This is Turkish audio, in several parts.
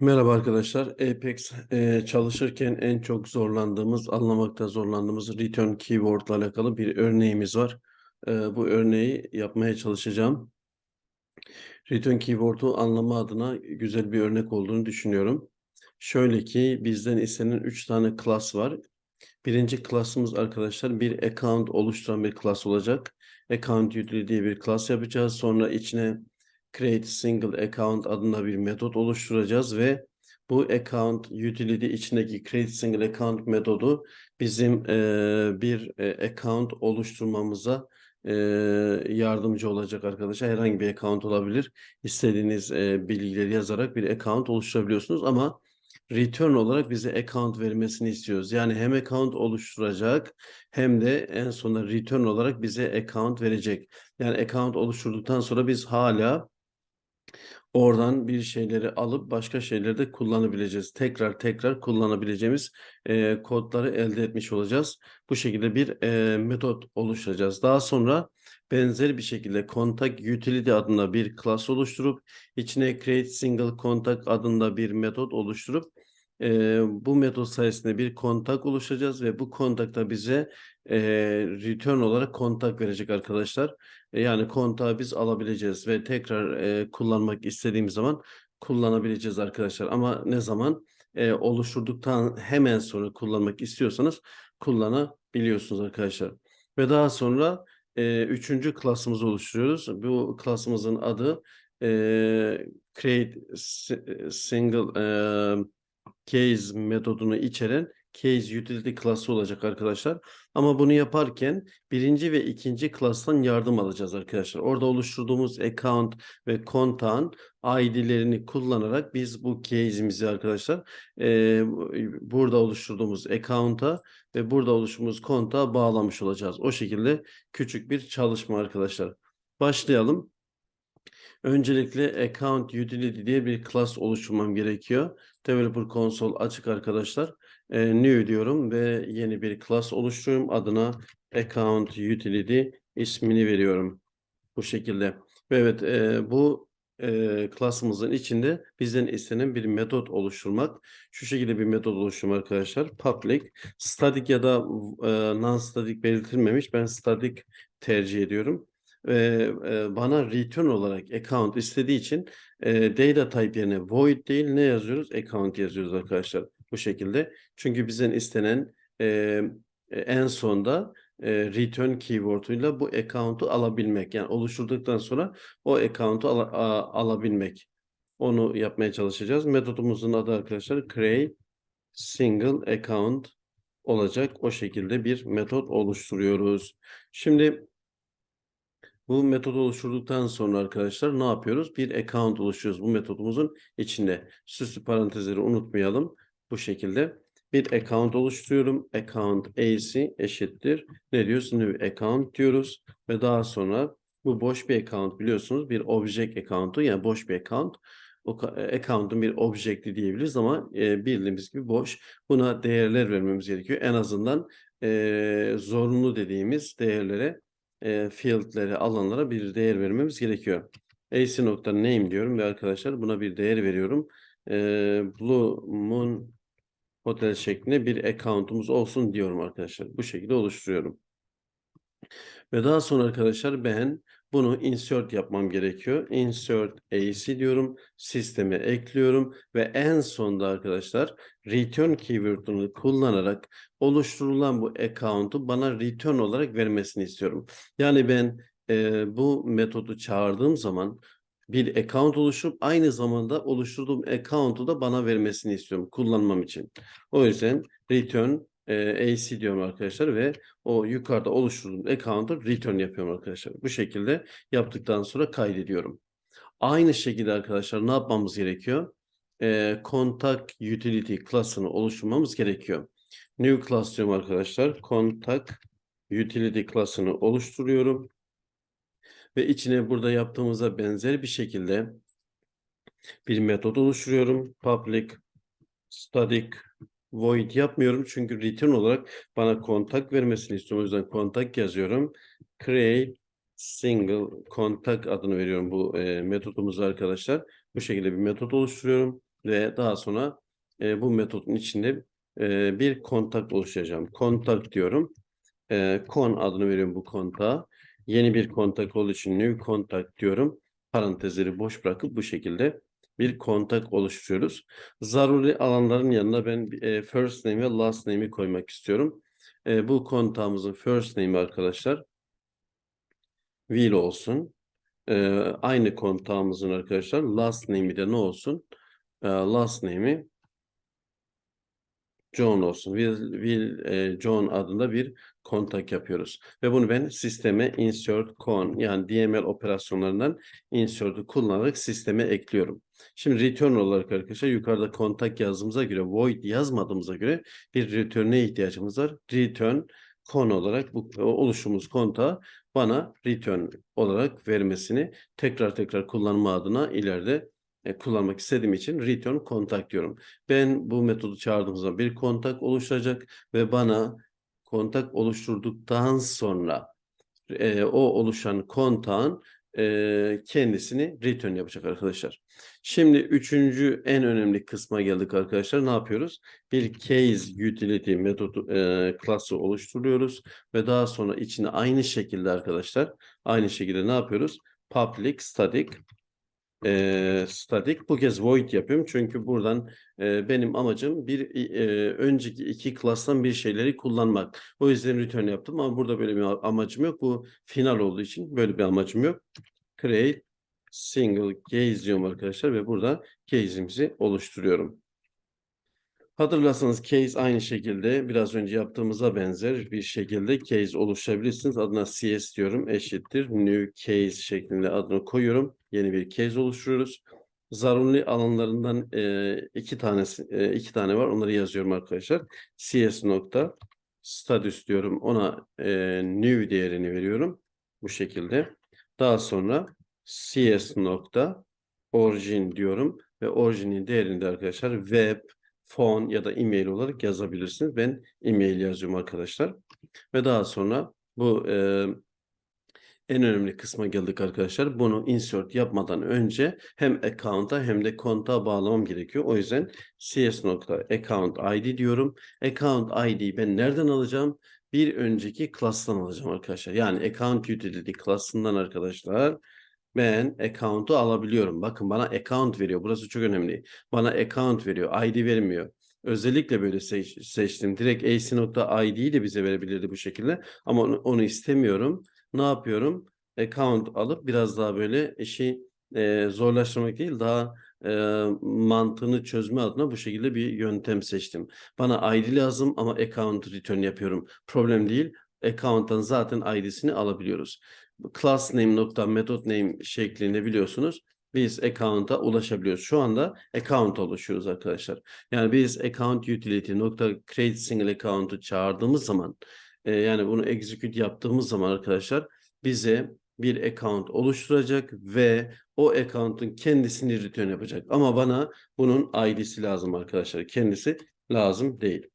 Merhaba arkadaşlar. Apex e, çalışırken en çok zorlandığımız, anlamakta zorlandığımız return keyword ile alakalı bir örneğimiz var. E, bu örneği yapmaya çalışacağım. Return keyword'u anlama adına güzel bir örnek olduğunu düşünüyorum. Şöyle ki bizden istenen 3 tane class var. Birinci class'ımız arkadaşlar bir account oluşturan bir class olacak. Account utility diye bir class yapacağız. Sonra içine create single account adında bir metot oluşturacağız ve bu account utility içindeki create single account metodu bizim eee, bir e, account oluşturmamıza eee, yardımcı olacak arkadaşlar. Herhangi bir account olabilir. İstediğiniz e, bilgileri yazarak bir account oluşturabiliyorsunuz ama return olarak bize account vermesini istiyoruz. Yani hem account oluşturacak hem de en sonunda return olarak bize account verecek. Yani account oluşturduktan sonra biz hala oradan bir şeyleri alıp başka şeyleri de kullanabileceğiz. Tekrar tekrar kullanabileceğimiz e, kodları elde etmiş olacağız. Bu şekilde bir e, metot oluşturacağız. Daha sonra benzer bir şekilde contact utility adında bir class oluşturup içine create single contact adında bir metot oluşturup e, bu metot sayesinde bir kontak oluşturacağız ve bu kontakta bize e, return olarak kontak verecek arkadaşlar. E, yani kontağı biz alabileceğiz ve tekrar e, kullanmak istediğimiz zaman kullanabileceğiz arkadaşlar. Ama ne zaman e, oluşturduktan hemen sonra kullanmak istiyorsanız kullanabiliyorsunuz arkadaşlar. Ve daha sonra e, üçüncü klasımızı oluşturuyoruz. Bu klasımızın adı e, create si- single e, case metodunu içeren case utility klası olacak arkadaşlar. Ama bunu yaparken birinci ve ikinci klastan yardım alacağız arkadaşlar. Orada oluşturduğumuz account ve kontağın ID'lerini kullanarak biz bu case'imizi arkadaşlar eee, burada oluşturduğumuz account'a ve burada oluşturduğumuz kontağa bağlamış olacağız. O şekilde küçük bir çalışma arkadaşlar. Başlayalım. Öncelikle account utility diye bir class oluşturmam gerekiyor. Developer console açık arkadaşlar. Ee, new diyorum ve yeni bir class oluşturuyorum. Adına account utility ismini veriyorum. Bu şekilde. Ve evet e, bu e, class'ımızın içinde bizden istenen bir metot oluşturmak. Şu şekilde bir metot oluşturmak arkadaşlar. Public, static ya da e, non-static belirtilmemiş. Ben static tercih ediyorum ve e, bana return olarak account istediği için e, data type yerine void değil ne yazıyoruz? Account yazıyoruz arkadaşlar. Bu şekilde. Çünkü bizden istenen e, en sonda e, return keyword'uyla bu account'u alabilmek. Yani oluşturduktan sonra o account'u ala- a- alabilmek. Onu yapmaya çalışacağız. Metodumuzun adı arkadaşlar create single account olacak. O şekilde bir metot oluşturuyoruz. Şimdi bu metodu oluşturduktan sonra arkadaşlar ne yapıyoruz? Bir account oluşturuyoruz bu metodumuzun içinde. Süslü parantezleri unutmayalım. Bu şekilde bir account oluşturuyorum. Account AC eşittir. Ne diyoruz? New account diyoruz. Ve daha sonra bu boş bir account biliyorsunuz. Bir object account'u yani boş bir account. O e, account'un bir object'i diyebiliriz ama e, bildiğimiz gibi boş. Buna değerler vermemiz gerekiyor. En azından e, zorunlu dediğimiz değerlere e, field'lere, alanlara bir değer vermemiz gerekiyor. AC nokta name diyorum ve arkadaşlar buna bir değer veriyorum. E, Blue Moon Hotel şeklinde bir account'umuz olsun diyorum arkadaşlar. Bu şekilde oluşturuyorum. Ve daha sonra arkadaşlar ben bunu insert yapmam gerekiyor. Insert AC diyorum. Sisteme ekliyorum ve en sonda arkadaşlar return keyword'unu kullanarak oluşturulan bu account'u bana return olarak vermesini istiyorum. Yani ben e, bu metodu çağırdığım zaman bir account oluşturup aynı zamanda oluşturduğum account'u da bana vermesini istiyorum kullanmam için. O yüzden return e, AC diyorum arkadaşlar ve o yukarıda oluşturduğum account'u return yapıyorum arkadaşlar. Bu şekilde yaptıktan sonra kaydediyorum. Aynı şekilde arkadaşlar ne yapmamız gerekiyor? E, contact utility class'ını oluşturmamız gerekiyor. New class diyorum arkadaşlar. Contact utility class'ını oluşturuyorum. Ve içine burada yaptığımıza benzer bir şekilde bir metot oluşturuyorum. Public static void yapmıyorum çünkü return olarak bana kontak vermesini istiyorum. O yüzden kontak yazıyorum. Create single contact adını veriyorum bu e, metodumuza arkadaşlar. Bu şekilde bir metot oluşturuyorum. ve daha sonra e, bu metodun içinde e, bir kontak oluşturacağım. Kontak diyorum. E, kon adını veriyorum bu kontağa. Yeni bir kontak olduğu için new contact diyorum. Parantezleri boş bırakıp bu şekilde bir kontak oluşturuyoruz. Zaruri alanların yanına ben e, first name ve last name'i koymak istiyorum. E, bu kontağımızın first name'i arkadaşlar Will olsun. E, aynı kontağımızın arkadaşlar last name'i de ne olsun? E, last name'i John olsun. Will, Will e, John adında bir kontak yapıyoruz. Ve bunu ben sisteme insert con yani DML operasyonlarından insert'ı kullanarak sisteme ekliyorum. Şimdi return olarak arkadaşlar yukarıda kontak yazdığımıza göre void yazmadığımıza göre bir return'e ihtiyacımız var. Return con olarak bu oluşumuz kontağı bana return olarak vermesini tekrar tekrar kullanma adına ileride e, kullanmak istediğim için return contact diyorum. Ben bu metodu çağırdığım zaman bir kontak oluşturacak ve bana kontak oluşturduktan sonra e, o oluşan kontağın e, kendisini return yapacak arkadaşlar. Şimdi üçüncü en önemli kısma geldik arkadaşlar. Ne yapıyoruz? Bir case utility metodu e, class'ı oluşturuyoruz ve daha sonra içine aynı şekilde arkadaşlar aynı şekilde ne yapıyoruz? Public static e, static. Bu kez void yapıyorum. Çünkü buradan e, benim amacım bir e, önceki iki klastan bir şeyleri kullanmak. O yüzden return yaptım ama burada böyle bir amacım yok. Bu final olduğu için böyle bir amacım yok. Create single case diyorum arkadaşlar ve burada case'imizi oluşturuyorum. Hatırlarsanız case aynı şekilde biraz önce yaptığımıza benzer bir şekilde case oluşturabilirsiniz. Adına CS diyorum eşittir. New case şeklinde adını koyuyorum. Yeni bir case oluşturuyoruz. Zaruri alanlarından e, iki tanesi e, iki tane var. Onları yazıyorum arkadaşlar. CS nokta status diyorum. Ona e, new değerini veriyorum. Bu şekilde. Daha sonra CS nokta origin diyorum ve orijinin değerini de arkadaşlar web phone ya da e-mail olarak yazabilirsiniz. Ben e-mail yazıyorum arkadaşlar. Ve daha sonra bu e, en önemli kısma geldik arkadaşlar. Bunu insert yapmadan önce hem account'a hem de konta bağlamam gerekiyor. O yüzden cs.account id diyorum. Account id ben nereden alacağım? Bir önceki class'tan alacağım arkadaşlar. Yani account utility class'ından arkadaşlar ben account'u alabiliyorum. Bakın bana account veriyor. Burası çok önemli. Bana account veriyor. ID vermiyor. Özellikle böyle seç, seçtim. Direkt ac.id'yi de bize verebilirdi bu şekilde. Ama onu, onu istemiyorum. Ne yapıyorum? Account alıp biraz daha böyle işi e, zorlaştırmak değil daha e, mantığını çözme adına bu şekilde bir yöntem seçtim. Bana ID lazım ama account return yapıyorum. Problem değil. Account'tan zaten ID'sini alabiliyoruz class name nokta method name şeklinde biliyorsunuz biz account'a ulaşabiliyoruz. Şu anda account oluşuyoruz arkadaşlar. Yani biz account utility nokta create single account'u çağırdığımız zaman e, yani bunu execute yaptığımız zaman arkadaşlar bize bir account oluşturacak ve o account'un kendisini return yapacak. Ama bana bunun ID'si lazım arkadaşlar. Kendisi lazım değil.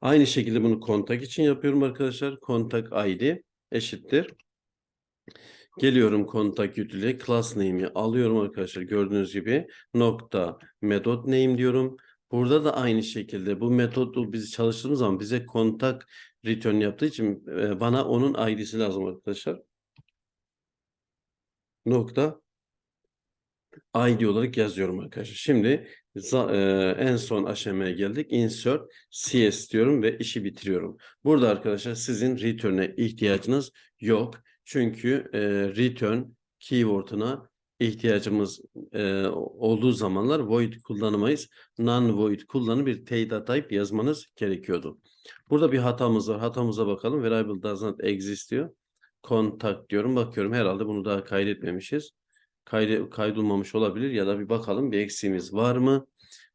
Aynı şekilde bunu kontak için yapıyorum arkadaşlar. Kontak ID eşittir Geliyorum kontak utile class name'i alıyorum arkadaşlar gördüğünüz gibi nokta method name diyorum. Burada da aynı şekilde bu metodu biz çalıştığımız zaman bize kontak return yaptığı için e, bana onun id'si lazım arkadaşlar. Nokta ID olarak yazıyorum arkadaşlar. Şimdi e, en son aşamaya geldik. Insert CS diyorum ve işi bitiriyorum. Burada arkadaşlar sizin return'e ihtiyacınız yok. Çünkü e, return keyword'una ihtiyacımız e, olduğu zamanlar void kullanamayız. Non-void kullanıp bir data type yazmanız gerekiyordu. Burada bir hatamız var. Hatamıza bakalım. Variable does not exist diyor. Contact diyorum. Bakıyorum herhalde bunu daha kaydetmemişiz. Kaydı, kaydolmamış olabilir ya da bir bakalım bir eksiğimiz var mı?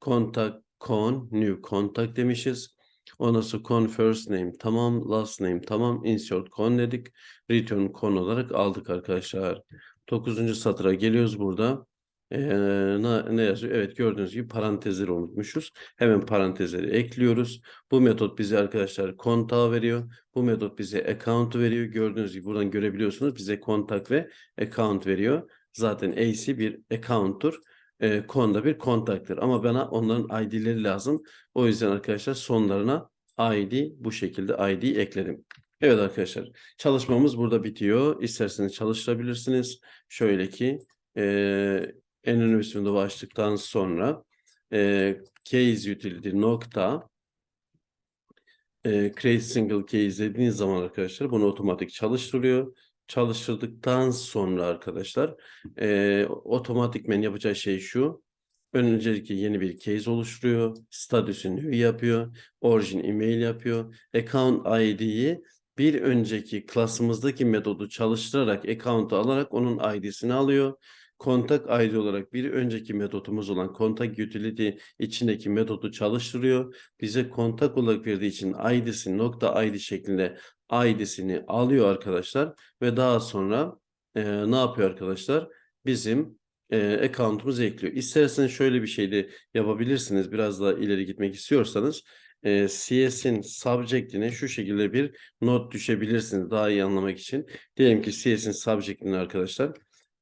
Contact con new contact demişiz. Ondan sonra con first name tamam, last name tamam, insert con dedik. Return con olarak aldık arkadaşlar. 9. satıra geliyoruz burada. Ee, ne, ne yazıyor? Evet gördüğünüz gibi parantezleri unutmuşuz. Hemen parantezleri ekliyoruz. Bu metot bize arkadaşlar kontağı veriyor. Bu metot bize account veriyor. Gördüğünüz gibi buradan görebiliyorsunuz. Bize kontak ve account veriyor. Zaten AC bir account'tur. E, konda bir kontaktır. Ama bana onların ID'leri lazım. O yüzden arkadaşlar sonlarına ID bu şekilde ID ekledim. Evet arkadaşlar çalışmamız burada bitiyor. İsterseniz çalıştırabilirsiniz. Şöyle ki e, en önemli kısmında başlıktan sonra e, case utility nokta e, create single case dediğiniz zaman arkadaşlar bunu otomatik çalıştırıyor. Çalıştırdıktan sonra arkadaşlar e, otomatikmen yapacağı şey şu. Öncelikle yeni bir case oluşturuyor. Status'u yapıyor. Origin email yapıyor. Account ID'yi bir önceki klasımızdaki metodu çalıştırarak account'u alarak onun ID'sini alıyor. Kontak ID olarak bir önceki metodumuz olan kontak utility içindeki metodu çalıştırıyor. Bize kontak olarak verdiği için ID'si nokta ID şeklinde ID'sini alıyor arkadaşlar ve daha sonra e, ne yapıyor arkadaşlar? Bizim e, account'umuzu ekliyor. İsterseniz şöyle bir şey de yapabilirsiniz. Biraz daha ileri gitmek istiyorsanız e, CS'in subject'ine şu şekilde bir not düşebilirsiniz daha iyi anlamak için. Diyelim ki CS'in subject'ine arkadaşlar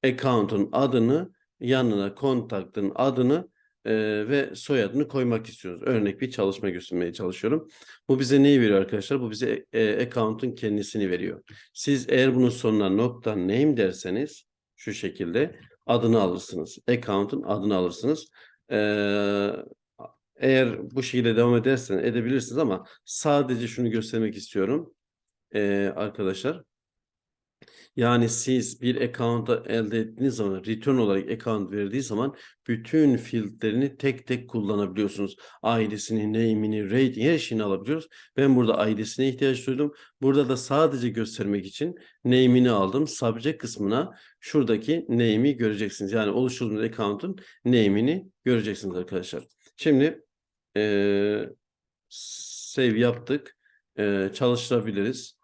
account'un adını yanına kontaktın adını e, ve soyadını koymak istiyoruz. Örnek bir çalışma göstermeye çalışıyorum. Bu bize neyi veriyor arkadaşlar? Bu bize e, account'un kendisini veriyor. Siz eğer bunun sonuna nokta name derseniz şu şekilde adını alırsınız. Account'un adını alırsınız. Ee, eğer bu şekilde devam edersen edebilirsiniz ama sadece şunu göstermek istiyorum ee, arkadaşlar. Yani siz bir account'ı elde ettiğiniz zaman return olarak account verdiği zaman bütün fieldlerini tek tek kullanabiliyorsunuz. ID'sini, name'ini, rating her şeyini alabiliyoruz. Ben burada ID'sine ihtiyaç duydum. Burada da sadece göstermek için name'ini aldım. Subject kısmına şuradaki name'i göreceksiniz. Yani oluşturduğunuz account'un name'ini göreceksiniz arkadaşlar. Şimdi eee save yaptık. Eee çalıştırabiliriz.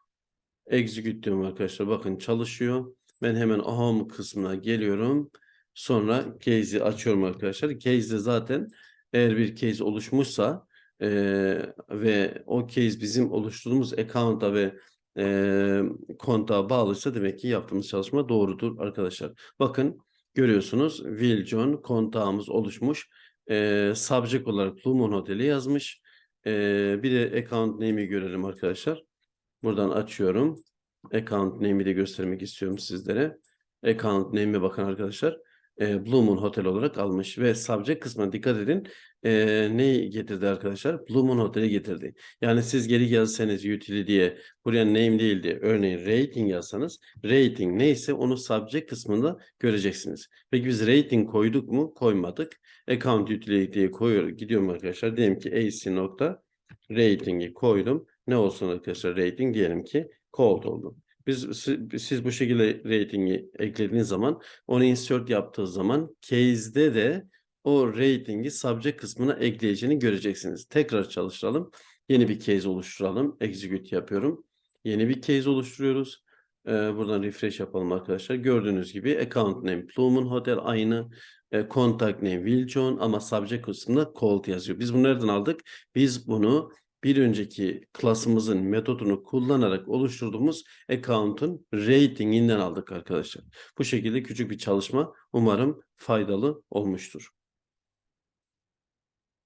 Execute diyorum arkadaşlar. Bakın çalışıyor. Ben hemen home kısmına geliyorum. Sonra case'i açıyorum arkadaşlar. Case'de zaten eğer bir case oluşmuşsa eee, ve o case bizim oluşturduğumuz account'a ve eee kontağa bağlıysa demek ki yaptığımız çalışma doğrudur arkadaşlar. Bakın görüyorsunuz Will John kontağımız oluşmuş. Eee subject olarak Blue Moon Hotel'i yazmış. Eee, bir de account name'i görelim arkadaşlar. Buradan açıyorum. Account name'i de göstermek istiyorum sizlere. Account name'e bakın arkadaşlar. E, Blue Moon Hotel olarak almış ve subject kısmına dikkat edin. E, neyi getirdi arkadaşlar? Blue Moon Hotel'i getirdi. Yani siz geri yazsanız diye buraya name değil diye örneğin rating yazsanız rating neyse onu subject kısmında göreceksiniz. Peki biz rating koyduk mu? Koymadık. Account utility diye koyuyor. Gidiyorum arkadaşlar. Diyelim ki AC nokta rating'i koydum. Ne olsun arkadaşlar rating diyelim ki cold oldu. Biz siz, bu şekilde ratingi eklediğiniz zaman onu insert yaptığı zaman case'de de o ratingi subject kısmına ekleyeceğini göreceksiniz. Tekrar çalıştıralım. Yeni bir case oluşturalım. Execute yapıyorum. Yeni bir case oluşturuyoruz. Ee, buradan refresh yapalım arkadaşlar. Gördüğünüz gibi account name Plumen Hotel aynı. E, contact name Will John ama subject kısmında cold yazıyor. Biz bunu nereden aldık? Biz bunu bir önceki klasımızın metodunu kullanarak oluşturduğumuz account'un ratinginden aldık arkadaşlar. Bu şekilde küçük bir çalışma umarım faydalı olmuştur.